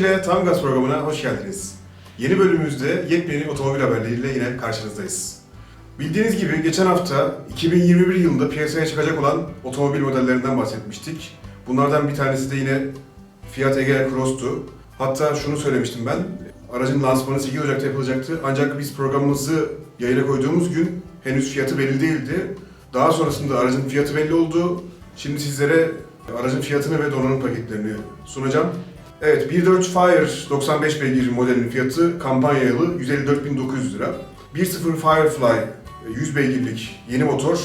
ile Tam Gaz programına hoş geldiniz. Yeni bölümümüzde yepyeni otomobil haberleriyle yine karşınızdayız. Bildiğiniz gibi geçen hafta 2021 yılında piyasaya çıkacak olan otomobil modellerinden bahsetmiştik. Bunlardan bir tanesi de yine Fiat Egea Cross'tu. Hatta şunu söylemiştim ben, aracın lansmanı 8 Ocak'ta yapılacaktı. Ancak biz programımızı yayına koyduğumuz gün henüz fiyatı belli değildi. Daha sonrasında aracın fiyatı belli oldu. Şimdi sizlere aracın fiyatını ve donanım paketlerini sunacağım. Evet, 1.4 Fire 95 beygir modelinin fiyatı kampanyalı 154.900 lira. 1.0 Firefly 100 beygirlik yeni motor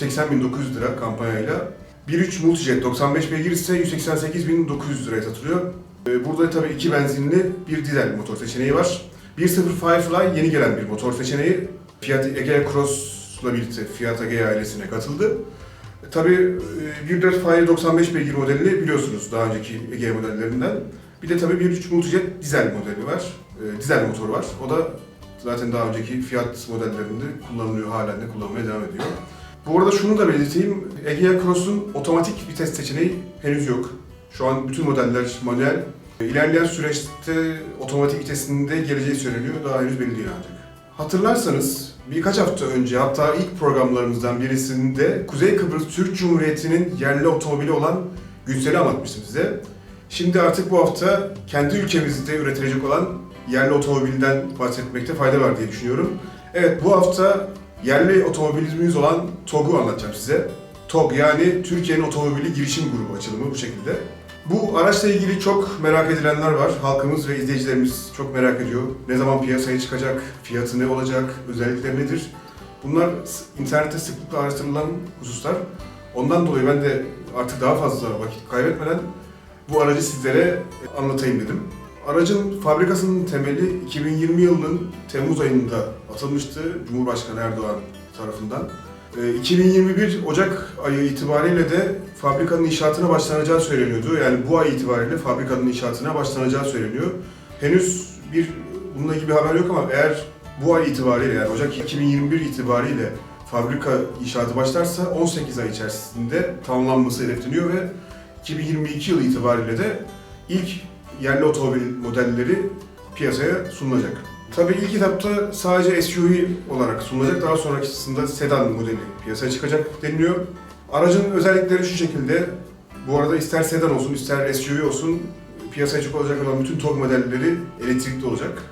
180.900 lira kampanyayla. 1.3 Multijet 95 beygir ise 188.900 liraya satılıyor. Ee, Burada tabii iki benzinli bir dizel motor seçeneği var. 1.0 Firefly yeni gelen bir motor seçeneği. Fiat Egea Cross'la birlikte Fiat Egea ailesine katıldı. E, Tabii e, 1.4 Fire 95 beygir modelini biliyorsunuz daha önceki Egea modellerinden. Bir de tabii 1.3 Multijet dizel modeli var. E, Dizel motor var. O da zaten daha önceki Fiat modellerinde kullanılıyor, halen de kullanmaya devam ediyor. Bu arada şunu da belirteyim, Egea Cross'un otomatik vites seçeneği henüz yok. Şu an bütün modeller manuel. İlerleyen süreçte otomatik vitesinde geleceği söyleniyor, daha henüz belli değil ancak. Hatırlarsanız birkaç hafta önce hatta ilk programlarımızdan birisinde Kuzey Kıbrıs Türk Cumhuriyeti'nin yerli otomobili olan Günsel'i anlatmıştım size. Şimdi artık bu hafta kendi ülkemizde üretilecek olan yerli otomobilden bahsetmekte fayda var diye düşünüyorum. Evet bu hafta yerli otomobilimiz olan TOG'u anlatacağım size. TOG yani Türkiye'nin Otomobili Girişim Grubu açılımı bu şekilde. Bu araçla ilgili çok merak edilenler var. Halkımız ve izleyicilerimiz çok merak ediyor. Ne zaman piyasaya çıkacak, fiyatı ne olacak, özellikleri nedir? Bunlar internette sıklıkla araştırılan hususlar. Ondan dolayı ben de artık daha fazla vakit kaybetmeden bu aracı sizlere anlatayım dedim. Aracın fabrikasının temeli 2020 yılının Temmuz ayında atılmıştı Cumhurbaşkanı Erdoğan tarafından. Ee, 2021 Ocak ayı itibariyle de fabrikanın inşaatına başlanacağı söyleniyordu. Yani bu ay itibariyle fabrikanın inşaatına başlanacağı söyleniyor. Henüz bir bununla bir haber yok ama eğer bu ay itibariyle yani Ocak 2021 itibariyle fabrika inşaatı başlarsa 18 ay içerisinde tamamlanması hedefleniyor ve 2022 yılı itibariyle de ilk yerli otomobil modelleri piyasaya sunulacak. Tabii ilk etapta sadece SUV olarak sunulacak, daha sonrakisinde sedan modeli piyasaya çıkacak deniliyor. Aracın özellikleri şu şekilde, bu arada ister sedan olsun ister SUV olsun piyasaya çıkacak olan bütün TOG modelleri elektrikli olacak.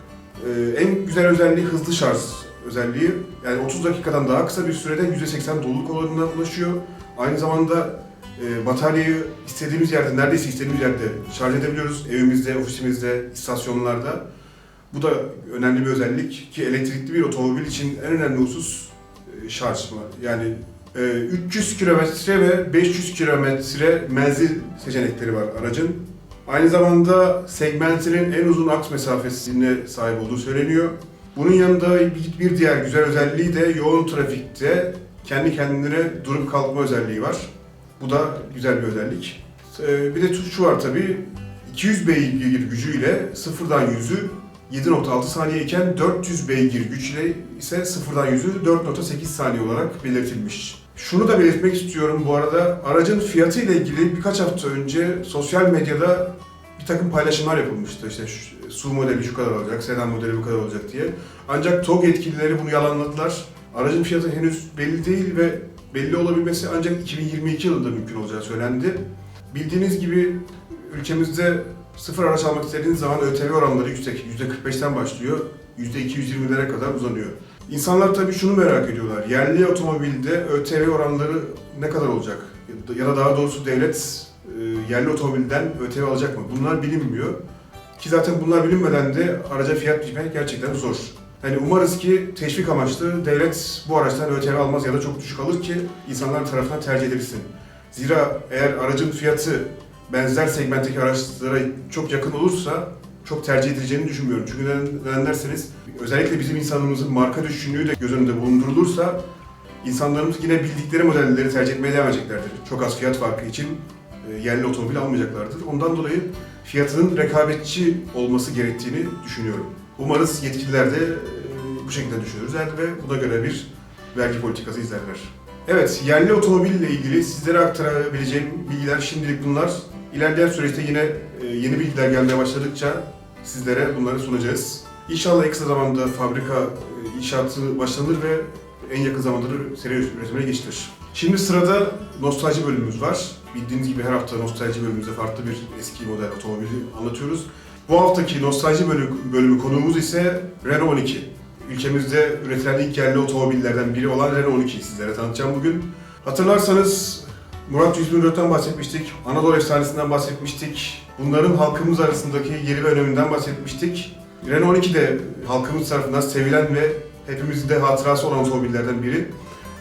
Ee, en güzel özelliği hızlı şarj özelliği. Yani 30 dakikadan daha kısa bir sürede %80 doluluk oranına ulaşıyor. Aynı zamanda e, bataryayı istediğimiz yerde, neredeyse istediğimiz yerde şarj edebiliyoruz. Evimizde, ofisimizde, istasyonlarda. Bu da önemli bir özellik ki elektrikli bir otomobil için en önemli husus e, şarj. Yani e, 300 kilometre ve 500 kilometre menzil seçenekleri var aracın. Aynı zamanda segmentinin en uzun aks mesafesine sahip olduğu söyleniyor. Bunun yanında bir, diğer güzel özelliği de yoğun trafikte kendi kendine durup kalkma özelliği var. Bu da güzel bir özellik. Ee, Bir de şu var tabii, 200 beygir gücüyle sıfırdan 100'ü 7.6 saniye iken 400 beygir güçle ise sıfırdan 100'ü 4.8 saniye olarak belirtilmiş. Şunu da belirtmek istiyorum bu arada, aracın fiyatı ile ilgili birkaç hafta önce sosyal medyada bir takım paylaşımlar yapılmıştı. İşte şu, SUV modeli şu kadar olacak, sedan modeli bu kadar olacak diye. Ancak TOG yetkilileri bunu yalanladılar. Aracın fiyatı henüz belli değil ve belli olabilmesi ancak 2022 yılında mümkün olacağı söylendi. Bildiğiniz gibi ülkemizde sıfır araç almak istediğiniz zaman ÖTV oranları yüksek. %45'ten başlıyor, %220'lere kadar uzanıyor. İnsanlar tabii şunu merak ediyorlar. Yerli otomobilde ÖTV oranları ne kadar olacak? Ya da daha doğrusu devlet e, yerli otomobilden ÖTV alacak mı? Bunlar bilinmiyor. Ki zaten bunlar bilinmeden de araca fiyat biçmek gerçekten zor. Yani umarız ki teşvik amaçlı devlet bu araçtan ÖTV almaz ya da çok düşük alır ki insanlar tarafından tercih edilsin. Zira eğer aracın fiyatı benzer segmentteki araçlara çok yakın olursa çok tercih edileceğini düşünmüyorum. Çünkü neden, neden derseniz özellikle bizim insanımızın marka düşkünlüğü de göz önünde bulundurulursa insanlarımız yine bildikleri modelleri tercih etmeye devam edeceklerdir. Çok az fiyat farkı için e, yerli otomobil almayacaklardır. Ondan dolayı fiyatının rekabetçi olması gerektiğini düşünüyorum. Umarız yetkililer de e, bu şekilde düşünürler ve buna göre bir vergi politikası izlerler. Evet, yerli otomobille ilgili sizlere aktarabileceğim bilgiler şimdilik bunlar. İlerleyen süreçte yine e, yeni bilgiler gelmeye başladıkça sizlere bunları sunacağız. İnşallah en kısa zamanda fabrika e, inşaatı başlanır ve en yakın zamanda da seri üretimine geçilir. Şimdi sırada nostalji bölümümüz var. Bildiğiniz gibi her hafta nostalji bölümümüzde farklı bir eski model otomobili anlatıyoruz. Bu haftaki nostalji bölümü, bölümü konuğumuz ise Renault 12. Ülkemizde üretilen ilk yerli otomobillerden biri olan Renault 12'yi sizlere tanıtacağım bugün. Hatırlarsanız Murat 124'ten bahsetmiştik, Anadolu Efsanesi'nden bahsetmiştik, bunların halkımız arasındaki yeri ve öneminden bahsetmiştik. Renault 12 de halkımız tarafından sevilen ve hepimizin de hatırası olan otomobillerden biri.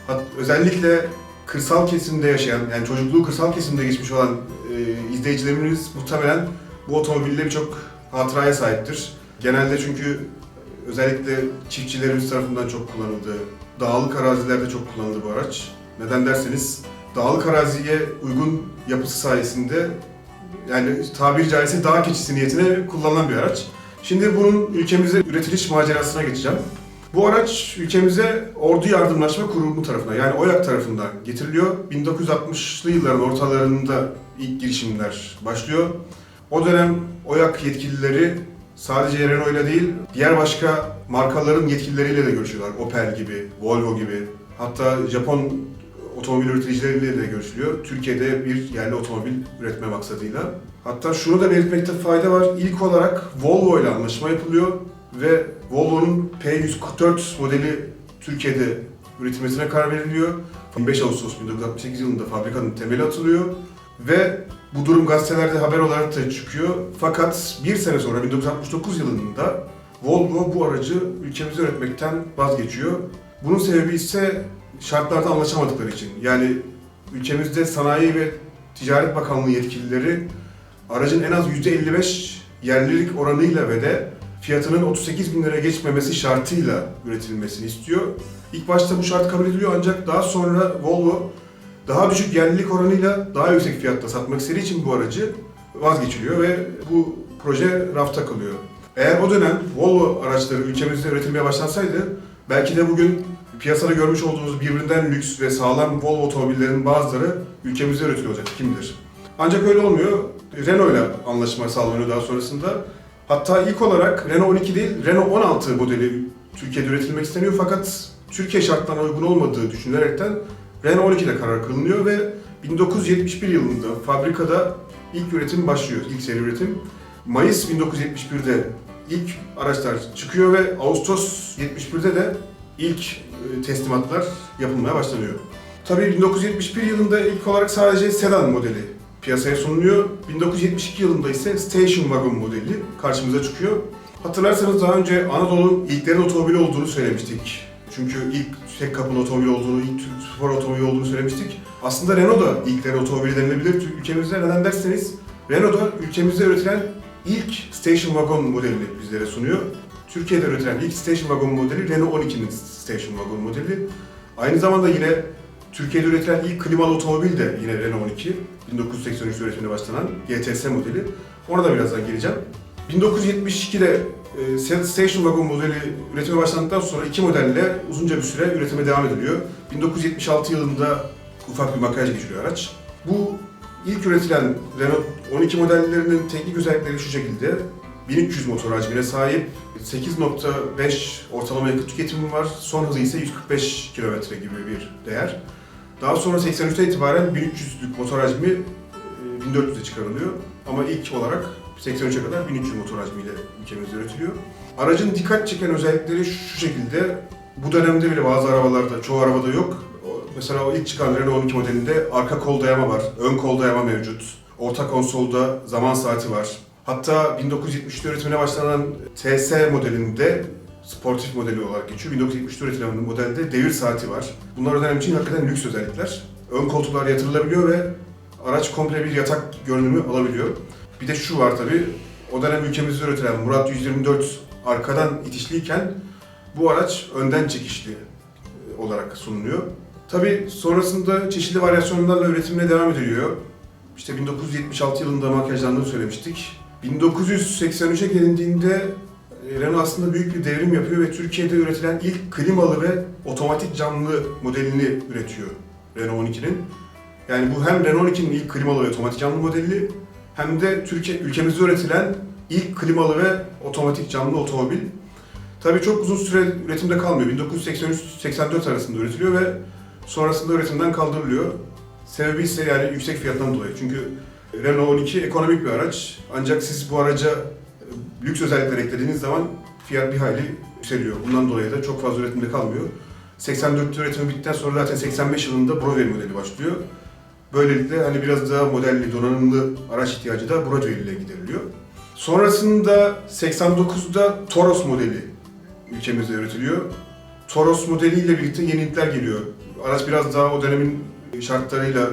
Hat- özellikle kırsal kesimde yaşayan, yani çocukluğu kırsal kesimde geçmiş olan e, izleyicilerimiz muhtemelen bu otomobille birçok hatıraya sahiptir. Genelde çünkü özellikle çiftçilerimiz tarafından çok kullanıldı. Dağlık arazilerde çok kullanıldı bu araç. Neden derseniz dağlık araziye uygun yapısı sayesinde yani tabiri caizse dağ keçisi niyetine kullanılan bir araç. Şimdi bunun ülkemize üretiliş macerasına geçeceğim. Bu araç ülkemize Ordu Yardımlaşma Kurumu tarafından yani OYAK tarafından getiriliyor. 1960'lı yılların ortalarında ilk girişimler başlıyor. O dönem OYAK yetkilileri sadece Renault ile değil, diğer başka markaların yetkilileriyle de görüşüyorlar. Opel gibi, Volvo gibi. Hatta Japon otomobil üreticileriyle de görüşülüyor. Türkiye'de bir yerli otomobil üretme maksadıyla. Hatta şunu da belirtmekte fayda var. İlk olarak Volvo ile anlaşma yapılıyor ve Volvo'nun P144 modeli Türkiye'de üretilmesine karar veriliyor. 25 Ağustos 1968 yılında fabrikanın temeli atılıyor ve bu durum gazetelerde haber olarak da çıkıyor. Fakat bir sene sonra 1969 yılında Volvo bu aracı ülkemizde üretmekten vazgeçiyor. Bunun sebebi ise şartlarda anlaşamadıkları için. Yani ülkemizde Sanayi ve Ticaret Bakanlığı yetkilileri aracın en az %55 yerlilik oranıyla ve de fiyatının 38 bin liraya geçmemesi şartıyla üretilmesini istiyor. İlk başta bu şart kabul ediliyor ancak daha sonra Volvo daha düşük yerlilik oranıyla daha yüksek fiyatta satmak istediği için bu aracı vazgeçiliyor ve bu proje rafta kalıyor. Eğer o dönem Volvo araçları ülkemizde üretilmeye başlansaydı belki de bugün piyasada görmüş olduğumuz birbirinden lüks ve sağlam Volvo otomobillerinin bazıları ülkemizde üretiliyor olacak kim bilir. Ancak öyle olmuyor. Renault ile anlaşma sağlanıyor daha sonrasında. Hatta ilk olarak Renault 12 değil, Renault 16 modeli Türkiye'de üretilmek isteniyor fakat Türkiye şartlarına uygun olmadığı düşünülerekten Renault 12'de karar kılınıyor ve 1971 yılında fabrikada ilk üretim başlıyor, ilk seri üretim. Mayıs 1971'de ilk araçlar çıkıyor ve Ağustos 71'de de ilk teslimatlar yapılmaya başlanıyor. Tabii 1971 yılında ilk olarak sadece sedan modeli piyasaya sunuluyor. 1972 yılında ise station wagon modeli karşımıza çıkıyor. Hatırlarsanız daha önce Anadolu'nun ilklerin otomobili olduğunu söylemiştik. Çünkü ilk tek kapılı otomobil olduğunu, ilk spor otomobili olduğunu söylemiştik. Aslında Renault da ilklerin otomobili denilebilir ülkemizde. Neden derseniz Renault da ülkemizde üretilen ilk station wagon modelini bizlere sunuyor. Türkiye'de üretilen ilk station wagon modeli Renault 12'nin station wagon modeli. Aynı zamanda yine Türkiye'de üretilen ilk klimalı otomobil de yine Renault 12. 1983 üretimine başlanan GTS modeli. Ona da birazdan geleceğim. 1972'de e, Station Wagon modeli üretime başlandıktan sonra iki modelle uzunca bir süre üretime devam ediliyor. 1976 yılında ufak bir makyaj geçiriyor araç. Bu ilk üretilen Renault 12 modellerinin teknik özellikleri şu şekilde. 1300 motor hacmine sahip, 8.5 ortalama yakıt tüketimi var. Son hızı ise 145 km gibi bir değer. Daha sonra 83'te itibaren 1300'lük motor hacmi e, 1400'e çıkarılıyor. Ama ilk olarak 83'e kadar 1300 motor hacmiyle ülkemizde üretiliyor. Aracın dikkat çeken özellikleri şu şekilde. Bu dönemde bile bazı arabalarda, çoğu arabada yok. Mesela o ilk çıkan Renault 12 modelinde arka kol dayama var, ön kol dayama mevcut. Orta konsolda zaman saati var. Hatta 1973'te üretimine başlanan TS modelinde sportif modeli olarak geçiyor. 1973'te üretilen modelde devir saati var. Bunlar o dönem için hakikaten lüks özellikler. Ön koltuklar yatırılabiliyor ve araç komple bir yatak görünümü alabiliyor. Bir de şu var tabi, o dönem ülkemizde üretilen Murat 124 arkadan itişliyken bu araç önden çekişli e, olarak sunuluyor. Tabi sonrasında çeşitli varyasyonlarla üretimine devam ediliyor. İşte 1976 yılında makyajlandığını söylemiştik. 1983'e gelindiğinde e, Renault aslında büyük bir devrim yapıyor ve Türkiye'de üretilen ilk klimalı ve otomatik camlı modelini üretiyor Renault 12'nin. Yani bu hem Renault 12'nin ilk klimalı ve otomatik camlı modeli hem de Türkiye ülkemizde üretilen ilk klimalı ve otomatik camlı otomobil. Tabii çok uzun süre üretimde kalmıyor. 1983-84 arasında üretiliyor ve sonrasında üretimden kaldırılıyor. Sebebi ise yani yüksek fiyattan dolayı. Çünkü Renault 12 ekonomik bir araç. Ancak siz bu araca e, lüks özellikler eklediğiniz zaman fiyat bir hayli yükseliyor. Bundan dolayı da çok fazla üretimde kalmıyor. 84'te üretimi bittikten sonra zaten 85 yılında Brovary modeli başlıyor. Böylelikle hani biraz daha modelli, donanımlı araç ihtiyacı da Brovary ile gideriliyor. Sonrasında 89'da Toros modeli ülkemizde üretiliyor. Toros modeliyle birlikte yenilikler geliyor. Araç biraz daha o dönemin şartlarıyla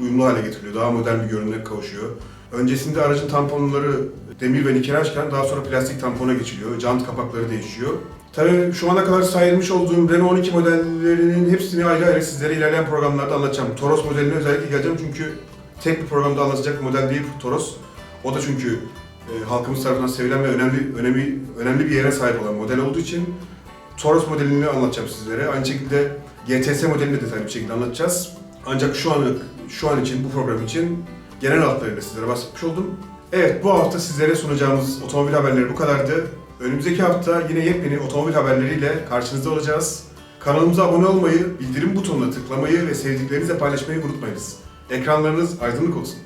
uyumlu hale getiriliyor. Daha modern bir görünüme kavuşuyor. Öncesinde aracın tamponları demir ve nikelajken daha sonra plastik tampona geçiliyor. Jant kapakları değişiyor. Tabii şu ana kadar sayılmış olduğum Renault 12 modellerinin hepsini ayrı ayrı sizlere ilerleyen programlarda anlatacağım. Toros modeline özellikle geleceğim çünkü tek bir programda anlatacak bir model değil Toros. O da çünkü e, halkımız tarafından sevilen ve önemli önemli önemli bir yere sahip olan model olduğu için Toros modelini anlatacağım sizlere. Aynı şekilde GTS modelini de detaylı bir şekilde anlatacağız. Ancak şu an şu an için bu program için genel hatlarıyla sizlere bahsetmiş oldum. Evet bu hafta sizlere sunacağımız otomobil haberleri bu kadardı. Önümüzdeki hafta yine yepyeni otomobil haberleriyle karşınızda olacağız. Kanalımıza abone olmayı, bildirim butonuna tıklamayı ve sevdiklerinizle paylaşmayı unutmayınız. Ekranlarınız aydınlık olsun.